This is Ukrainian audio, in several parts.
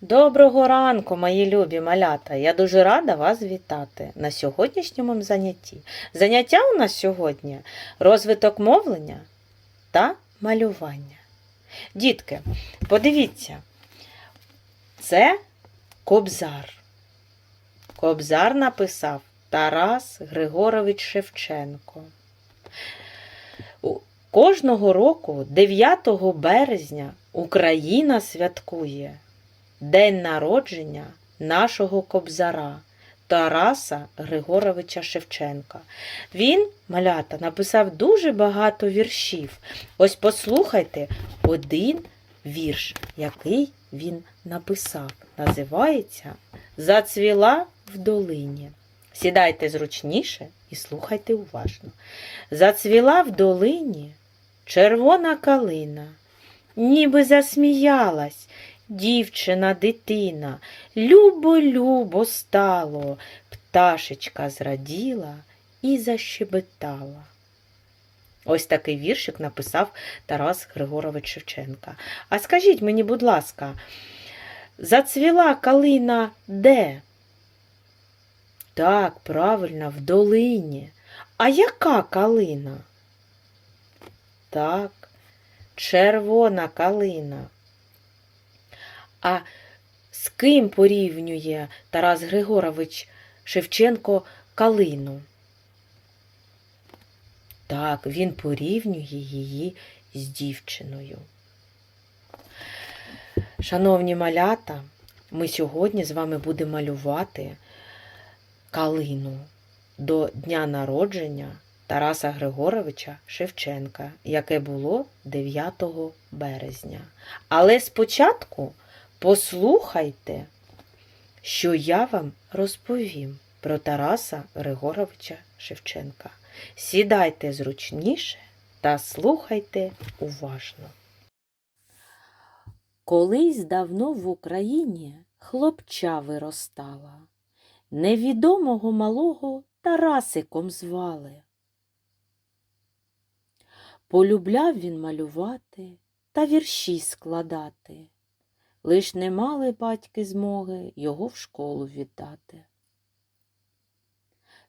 Доброго ранку, мої любі малята! Я дуже рада вас вітати на сьогоднішньому занятті. Заняття у нас сьогодні розвиток мовлення та малювання. Дітки, подивіться, це Кобзар. Кобзар написав Тарас Григорович Шевченко. Кожного року, 9 березня, Україна святкує День народження нашого кобзара Тараса Григоровича Шевченка. Він, малята, написав дуже багато віршів. Ось послухайте один вірш, який він написав. Називається Зацвіла в долині. Сідайте зручніше і слухайте уважно. Зацвіла в долині червона калина, ніби засміялась дівчина, дитина, любо-любо стало, пташечка зраділа і защебетала. Ось такий віршик написав Тарас Григорович Шевченка. А скажіть мені, будь ласка, зацвіла калина де? Так, правильно, в долині. А яка калина? Так, червона калина. А з ким порівнює Тарас Григорович Шевченко калину? Так, він порівнює її з дівчиною. Шановні малята, ми сьогодні з вами будемо малювати калину до дня народження Тараса Григоровича Шевченка, яке було 9 березня. Але спочатку послухайте, що я вам розповім про Тараса Григоровича Шевченка. Сідайте зручніше та слухайте уважно. Колись давно в Україні хлопча виростала. Невідомого малого Тарасиком звали. Полюбляв він малювати та вірші складати. Лиш не мали батьки змоги його в школу віддати.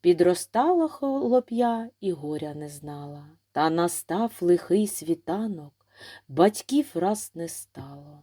Підростала хлоп'я і горя не знала, та настав лихий світанок, батьків раз не стало.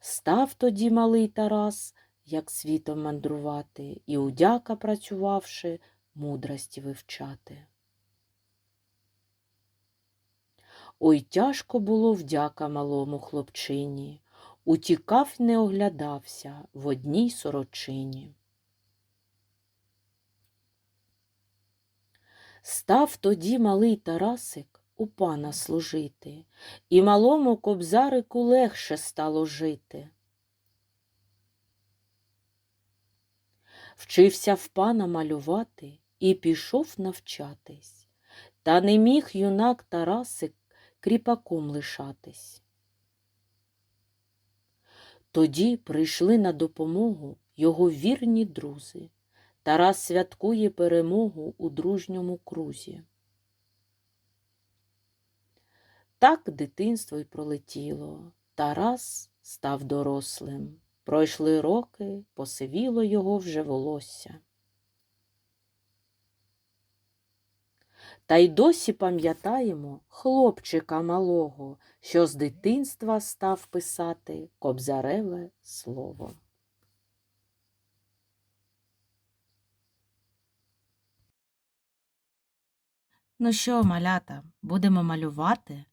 Став тоді малий Тарас, як світом мандрувати, і удяка працювавши, мудрості вивчати. Ой, тяжко було вдяка малому хлопчині, утікав, не оглядався в одній сорочині. Став тоді малий Тарасик у пана служити, і малому кобзарику легше стало жити. Вчився в пана малювати і пішов навчатись, та не міг юнак Тарасик кріпаком лишатись. Тоді прийшли на допомогу його вірні друзі. Тарас святкує перемогу у дружньому крузі. Так дитинство й пролетіло. Тарас став дорослим. Пройшли роки, посивіло його вже волосся. Та й досі пам'ятаємо хлопчика малого, що з дитинства став писати кобзареве слово. Ну що, малята, будемо малювати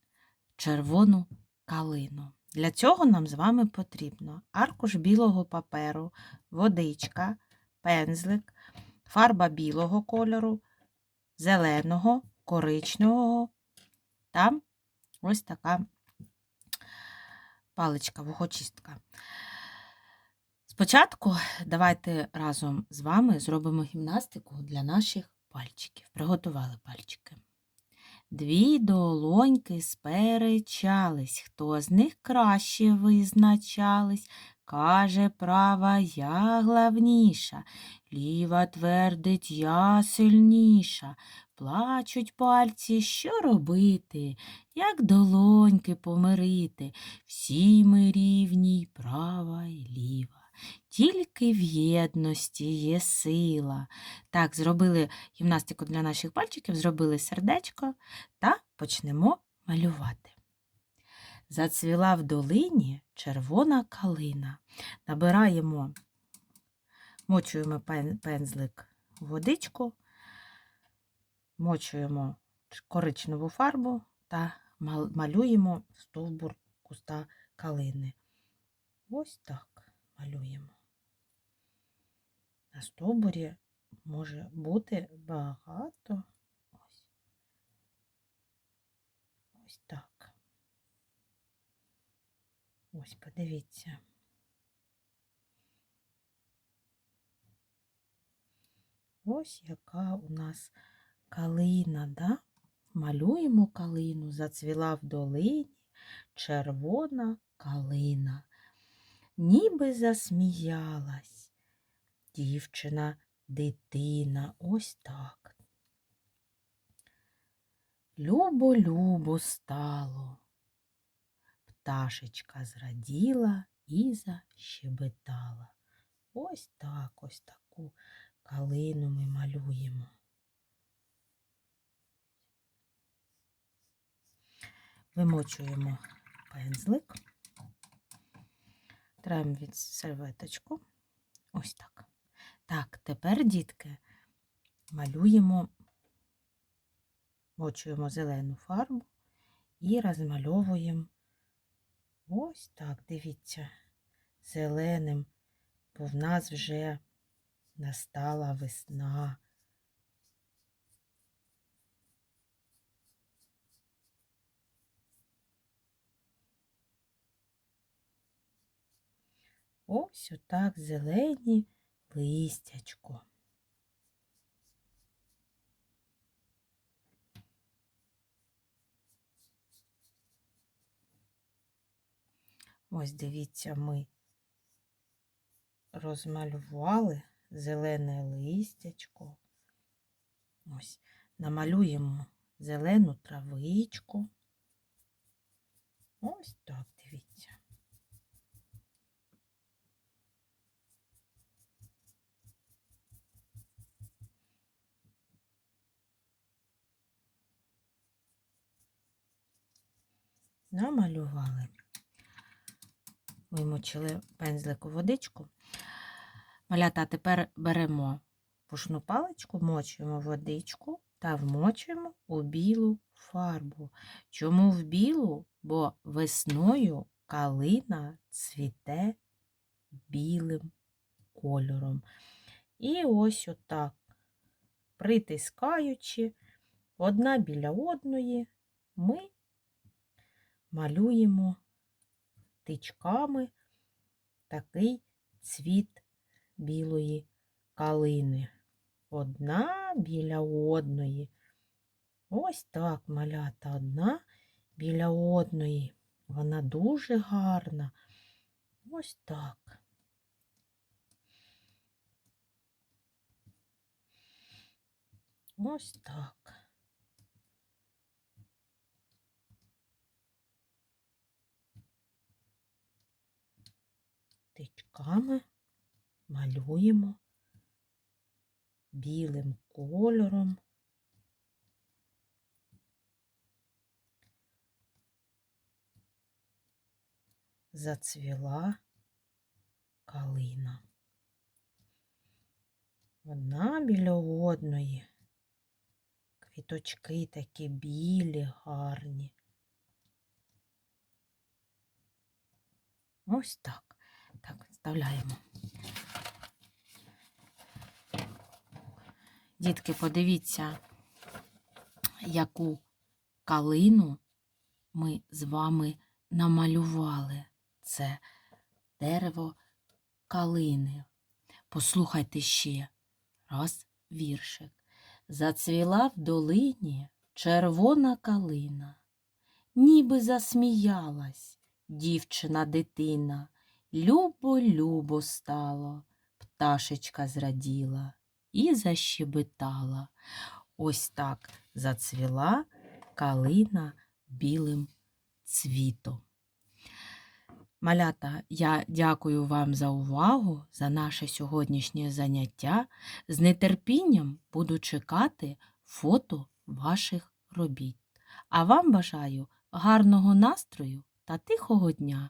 червону калину. Для цього нам з вами потрібно аркуш білого паперу, водичка, пензлик, фарба білого кольору, зеленого, коричневого та ось така паличка, вухочистка. Спочатку давайте разом з вами зробимо гімнастику для наших пальчиків. Приготували пальчики. Дві долоньки сперечались, хто з них краще визначались. Каже права я главніша, ліва твердить я сильніша. плачуть пальці, що робити, як долоньки помирити. Всі ми рівні, й права й ліва. Тільки в єдності є сила. Так, зробили гімнастику для наших пальчиків, зробили сердечко та почнемо малювати. Зацвіла в долині червона калина. Набираємо, мочуємо пензлик водичку, мочуємо коричневу фарбу та малюємо стовбур куста калини. Ось так малюємо. На стовбурі може бути багато. Ось. Ось так. Ось, подивіться. Ось яка у нас калина, да? Малюємо калину, зацвіла в долині червона калина. Ніби засміялась дівчина, дитина, ось так. Любо-любо стало. Пташечка зраділа і защебетала. Ось так, ось таку калину ми малюємо. Вимочуємо пензлик, траємо від серветочку. Ось так. Так, тепер, дітки, малюємо, мочуємо зелену фарбу і розмальовуємо ось так, дивіться, зеленим, бо в нас вже настала весна. Ось отак зелені листячко. Ось дивіться, ми розмалювали зелене листячко. Ось, намалюємо зелену травичку. Ось так, дивіться. Намалювали. Вимочили пензлик у водичку. Малята, тепер беремо пушну паличку, вмочуємо водичку та вмочуємо у білу фарбу. Чому в білу? Бо весною калина цвіте білим кольором. І ось отак, притискаючи одна біля одної, ми малюємо тичками такий цвіт білої калини. Одна біля одної. Ось так малята одна біля одної. Вона дуже гарна. Ось так. Ось так. Тичками малюємо білим кольором. Зацвіла калина. Одна біля одної. Квіточки такі білі, гарні. Ось так. Вставляємо. Дітки, подивіться, яку калину ми з вами намалювали. Це дерево калини. Послухайте ще раз віршик. Зацвіла в долині червона калина, ніби засміялась дівчина дитина. Любо-любо стало, пташечка зраділа і защебетала. ось так зацвіла калина білим цвітом. Малята, я дякую вам за увагу, за наше сьогоднішнє заняття. З нетерпінням буду чекати фото ваших робіт. А вам бажаю гарного настрою та тихого дня.